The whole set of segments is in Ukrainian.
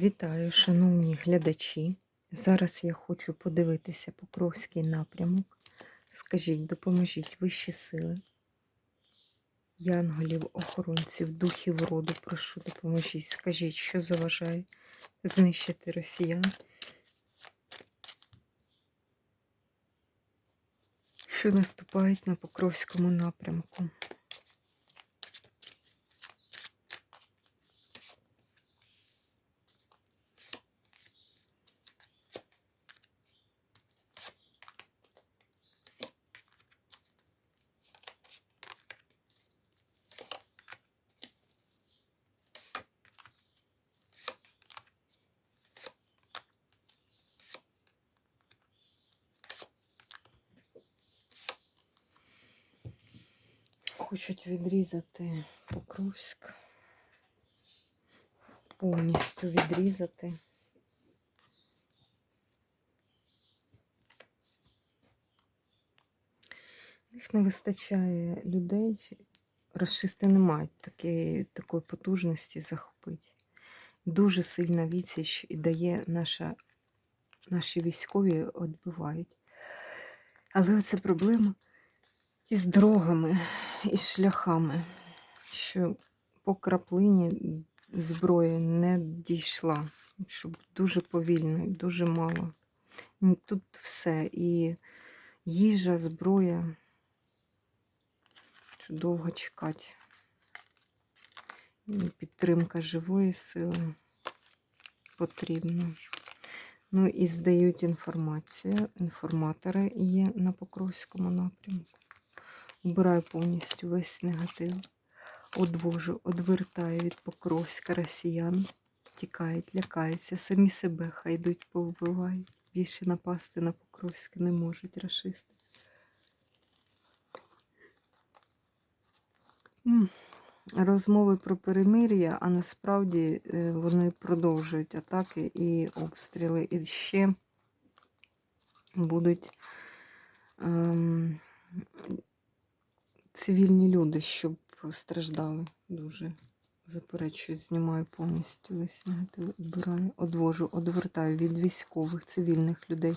Вітаю, шановні глядачі. Зараз я хочу подивитися Покровський напрямок. Скажіть, допоможіть вищі сили, янголів, охоронців, духів роду, прошу, допоможіть. Скажіть, що заважає знищити росіян? Що наступають на Покровському напрямку? Хочуть відрізати Покровськ. Повністю відрізати. Їх не вистачає людей. Расисти не мають такої, такої потужності захопити. Дуже сильна відсіч і дає наша, наші військові відбивають. Але це проблема із дорогами, із шляхами, що по краплині зброя не дійшла, щоб дуже повільно і дуже мало. Тут все і їжа, зброя, що довго чекати. І підтримка живої сили потрібна. Ну і здають інформацію. Інформатори є на Покровському напрямку. Убираю повністю весь негатив. Одвожу, одвертаю від Покровська росіян. Тікають, лякаються, самі себе хай йдуть повбивають. Більше напасти на Покровськ не можуть рашисти. Розмови про перемир'я, а насправді е, вони продовжують атаки і обстріли. І ще будуть ем, цивільні люди, щоб страждали дуже. Заперечую, знімаю повністю весь відбираю, одвожу, одвертаю від військових, цивільних людей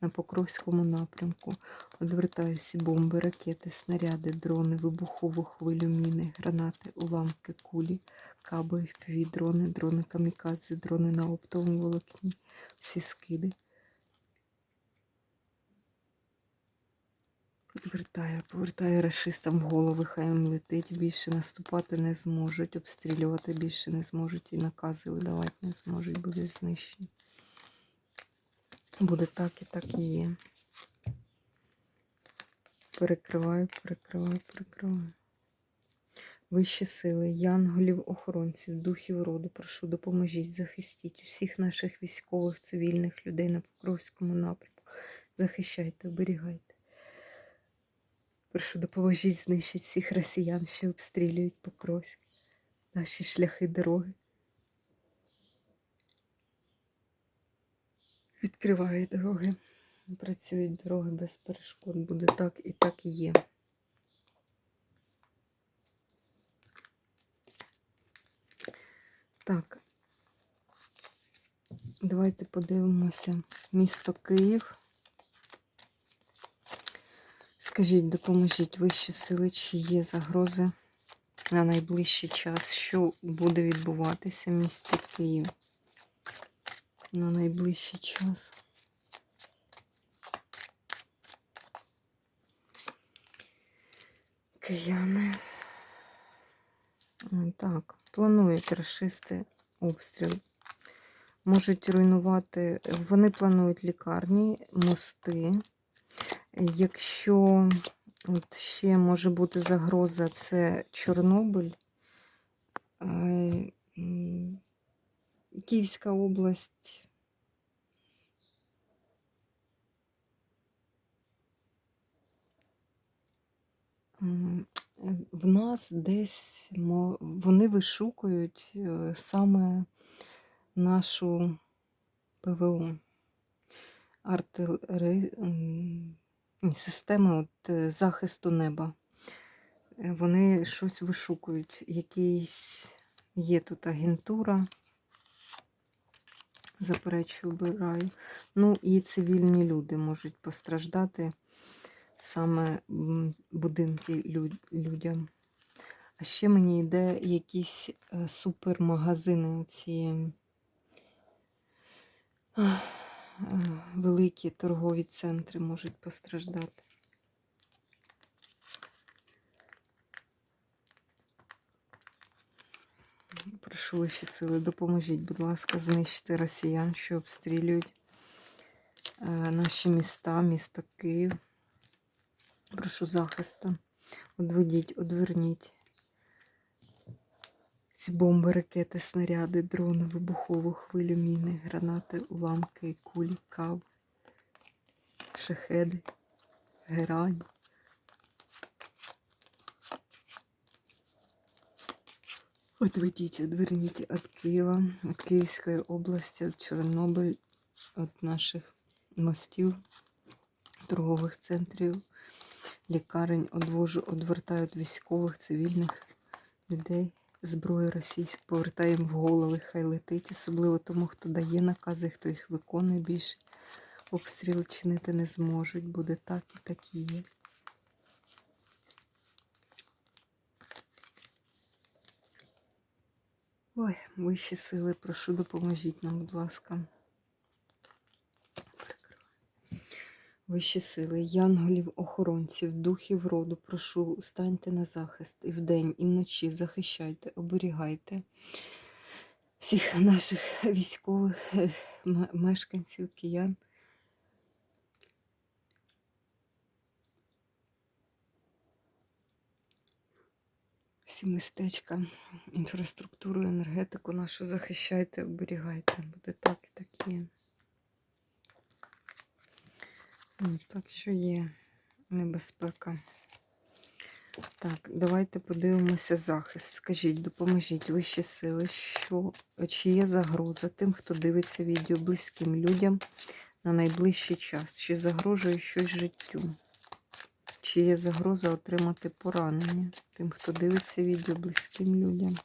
на Покровському напрямку. Одвертаю всі бомби, ракети, снаряди, дрони, вибухову хвилю, міни, гранати, уламки, кулі, каби, піві, дрони, дрони камікадзе, дрони на оптовому волокні, всі скиди. Відвертаю, повертаю расистам в голови, хай їм летить, більше наступати не зможуть, обстрілювати більше не зможуть і накази видавати не зможуть, будуть знищені. Буде так і так і є. Перекриваю, перекриваю, перекриваю. Вищі сили, янголів, охоронців, духів роду, прошу, допоможіть, захистіть усіх наших військових, цивільних людей на Покровському напрямку. Захищайте, оберігайте. Прошу, допоможіть знищити всіх росіян, що обстрілюють Покровськ, наші шляхи дороги. Відкриваю дороги. Працюють дороги без перешкод. Буде так і так і є. Так. Давайте подивимося. Місто Київ. Скажіть, допоможіть вищі сили, чи є загрози на найближчий час, що буде відбуватися в місті Київ на найближчий час. Кияни. Так, планують расисти обстріл. Можуть руйнувати, вони планують лікарні, мости. Якщо от ще може бути загроза, це Чорнобиль, Київська область. В нас десь вони вишукують е, саме нашу ПВО. Артилери... системи от, е, захисту неба. Е, Вони щось вишукують. Якийсь є тут агентура. Заперечую, обираю. Ну і цивільні люди можуть постраждати саме будинки лю- людям. А ще мені йде якісь е, супермагазини, оці великі торгові центри можуть постраждати. Прошу вищі сили, допоможіть, будь ласка, знищити росіян, що обстрілюють е, наші міста, місто Київ. Прошу захисту. Одведіть, одверніть. Ці бомби, ракети, снаряди, дрони, вибухову хвилю, міни, гранати, уламки, кулі, кав, шахеди, герань. Отведіть, одверніть від Києва, від Київської області, від Чорнобиль, від наших мостів, торгових центрів, лікарень, одвожу, одвертаю від військових, цивільних людей. Зброю російську повертаємо в голови, хай летить, особливо тому, хто дає накази, хто їх виконує більше. Обстріл чинити не зможуть. Буде так і так і є. Ой, вищі сили, прошу, допоможіть нам, будь ласка. Вищі сили, янголів, охоронців, духів роду, прошу, станьте на захист і вдень, і вночі захищайте, оберігайте всіх наших військових мешканців, киян. Всі містечка, інфраструктуру, енергетику нашу захищайте, оберігайте. Буде так і так є. Ну, Так що є небезпека. Так, давайте подивимося захист. Скажіть, допоможіть вищі сили, що чи є загроза тим, хто дивиться відео близьким людям на найближчий час? Чи загрожує щось життю? Чи є загроза отримати поранення тим, хто дивиться відео близьким людям?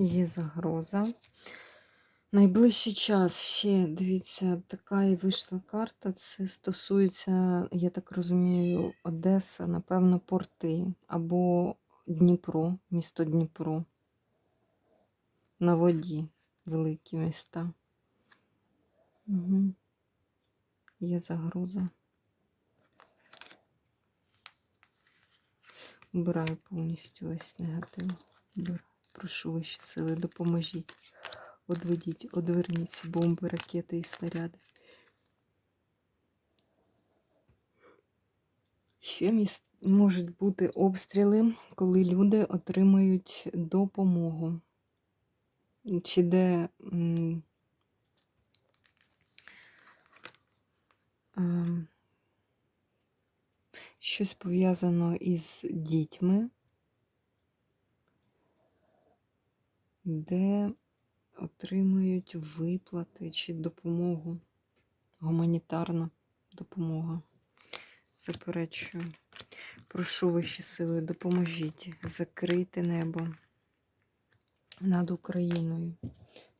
Є загроза. Найближчий час ще, дивіться, така і вийшла карта. Це стосується, я так розумію, Одеса, напевно, порти або Дніпро, місто Дніпро. На воді великі міста. Угу. Є загроза. Убираю повністю весь негатив. Убираю. Прошу вищі сили, допоможіть. Одведіть, одверніть бомби, ракети і снаряди. Ще можуть бути обстріли, коли люди отримають допомогу. Чи де щось пов'язано із дітьми, де отримують виплати чи допомогу, гуманітарна допомога. Заперечую. Прошу вищі сили, допоможіть закрити небо над Україною.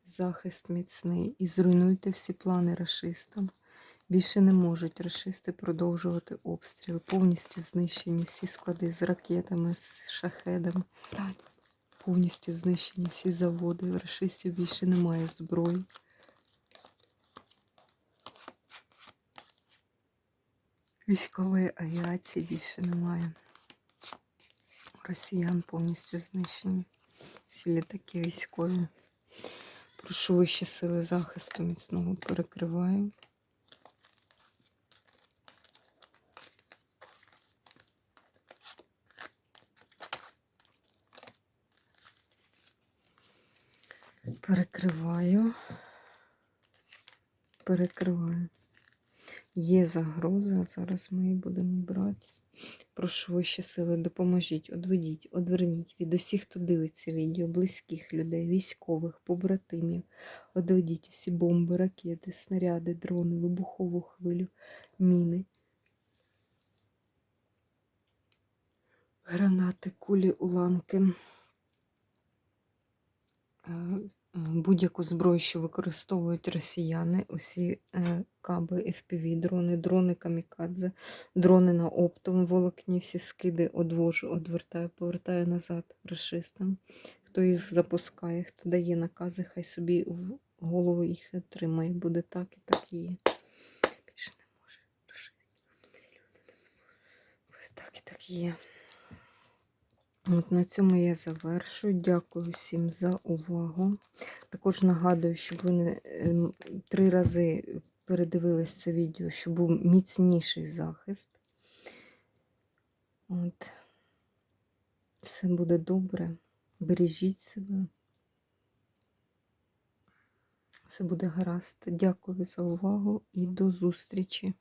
Захист міцний і зруйнуйте всі плани рашистам. Більше не можуть рашисти продовжувати обстріл. Повністю знищені всі склади з ракетами, з шахедами. Повністю знищені всі заводи. Рашистів більше немає зброї. Військової авіації більше немає. Росіян повністю знищені. Всі літаки військові. Прошу вищі сили захисту міцного перекриваю. Перекриваю. Перекриваю. Є загроза, зараз ми її будемо брати. Прошу вищі сили, допоможіть, одведіть, одверніть від усіх, хто дивиться відео, близьких людей, військових, побратимів. Одведіть всі бомби, ракети, снаряди, дрони, вибухову хвилю, міни. Гранати, кулі, уламки. Е, Будь-яку зброю, що використовують росіяни, усі е, каби, FPV, дрони, дрони камікадзе, дрони на оптовому волокні, всі скиди одвожу, одвертаю, повертаю назад расистам. Хто їх запускає, хто дає накази, хай собі в голову їх отримає. Буде так і так і є. Більше не може. Буде так і так і є. От на цьому я завершую. Дякую всім за увагу. Також нагадую, щоб ви не ем, три рази передивились це відео, щоб був міцніший захист. От. Все буде добре. Бережіть себе. Все буде гаразд. Дякую за увагу і до зустрічі.